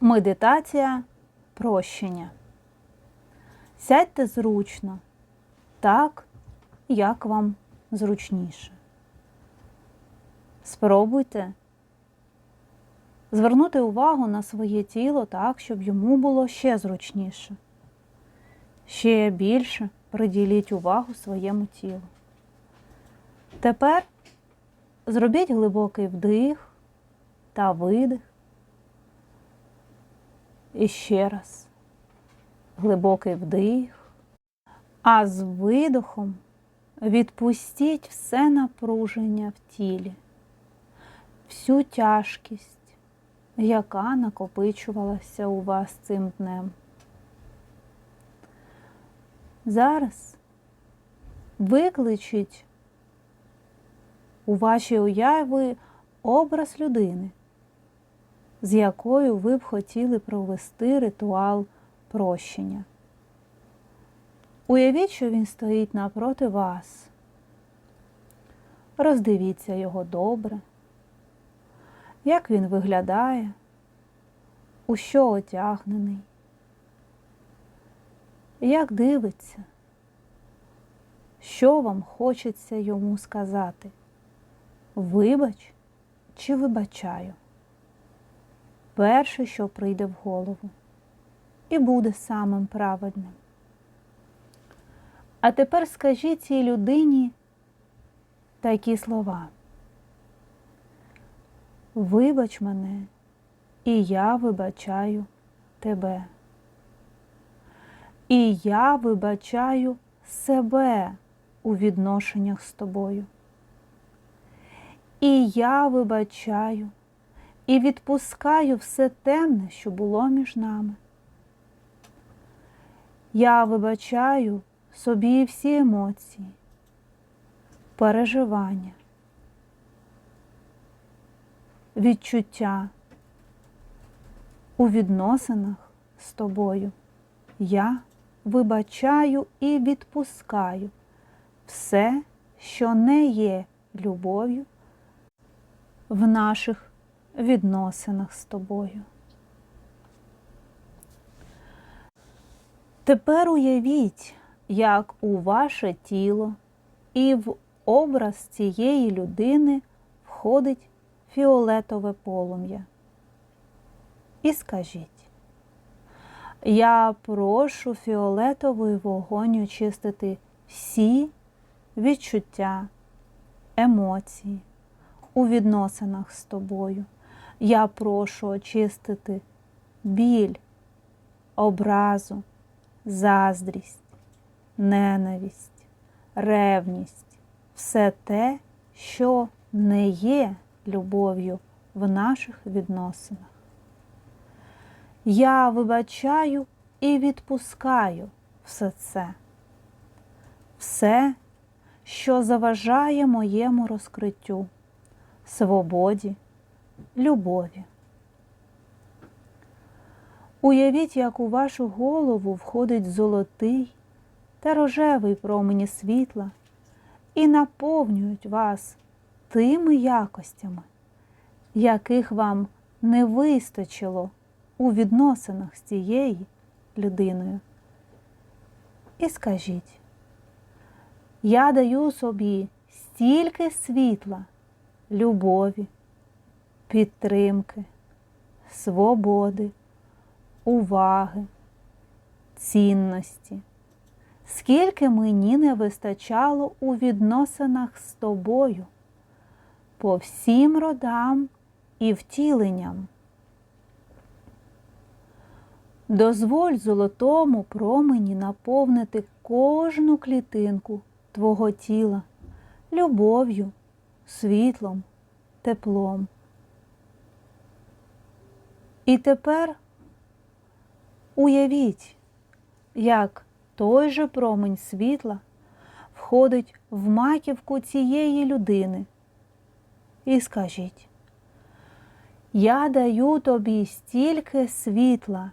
Медитація прощення. Сядьте зручно, так, як вам зручніше. Спробуйте звернути увагу на своє тіло так, щоб йому було ще зручніше. Ще більше приділіть увагу своєму тілу. Тепер зробіть глибокий вдих та видих. І ще раз. Глибокий вдих. А з видохом відпустіть все напруження в тілі, всю тяжкість, яка накопичувалася у вас цим днем. Зараз викличіть у вашій уяви образ людини з якою ви б хотіли провести ритуал прощення. Уявіть, що він стоїть напроти вас. Роздивіться його добре, як він виглядає, у що одягнений, як дивиться, що вам хочеться йому сказати. Вибач чи вибачаю перше, що прийде в голову, і буде самим правильним. А тепер скажіть цій людині такі слова. Вибач мене, і я вибачаю тебе. І я вибачаю себе у відношеннях з тобою. І я вибачаю і відпускаю все темне, що було між нами. Я вибачаю собі всі емоції, переживання, відчуття у відносинах з тобою. Я вибачаю і відпускаю все, що не є любов'ю в наших відносинах з тобою. Тепер уявіть, як у ваше тіло і в образ цієї людини входить фіолетове полум'я. І скажіть, я прошу фіолетовий вогонь очистити всі відчуття, емоції у відносинах з тобою. Я прошу очистити біль, образу, заздрість, ненависть, ревність, все те, що не є любов'ю в наших відносинах. Я вибачаю і відпускаю все це, все, що заважає моєму розкриттю, свободі любові. Уявіть, як у вашу голову входить золотий та рожевий промені світла і наповнюють вас тими якостями, яких вам не вистачило у відносинах з цією людиною. І скажіть, я даю собі стільки світла, любові, підтримки, свободи, уваги, цінності, скільки мені не вистачало у відносинах з тобою, по всім родам і втіленням. Дозволь золотому промені наповнити кожну клітинку Твого тіла любов'ю, світлом, теплом. І тепер уявіть, як той же промень світла входить в маківку цієї людини. І скажіть, я даю тобі стільки світла,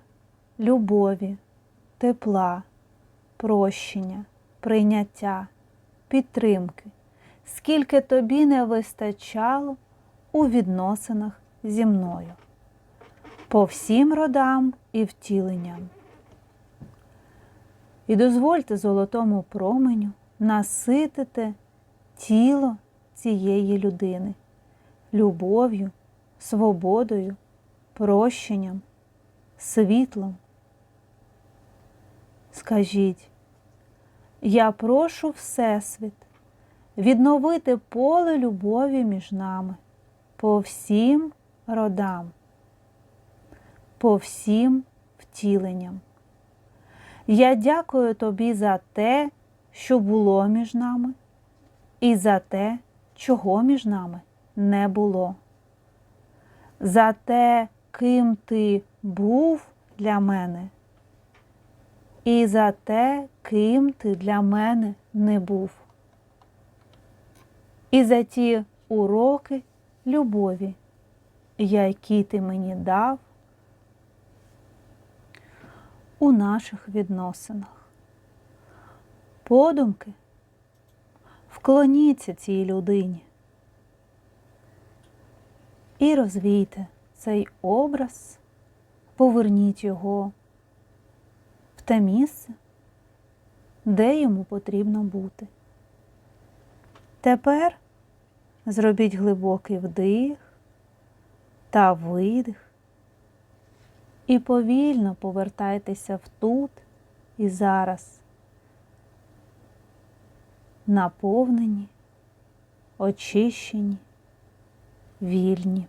любові, тепла, прощення, прийняття, підтримки, скільки тобі не вистачало у відносинах зі мною. По всім родам і втіленням. І дозвольте золотому променю наситити тіло цієї людини любов'ю, свободою, прощенням, світлом. Скажіть, я прошу Всесвіт відновити поле любові між нами по всім родам, по всім втіленням. Я дякую тобі за те, що було між нами, і за те, чого між нами не було. За те, ким ти був для мене, і за те, ким ти для мене не був. І за ті уроки любові, які ти мені дав у наших відносинах. Подумки вклоніться цій людині і розвійте цей образ, поверніть його в те місце, де йому потрібно бути. Тепер зробіть глибокий вдих та видих і повільно повертайтеся в тут і зараз, наповнені, очищені, вільні.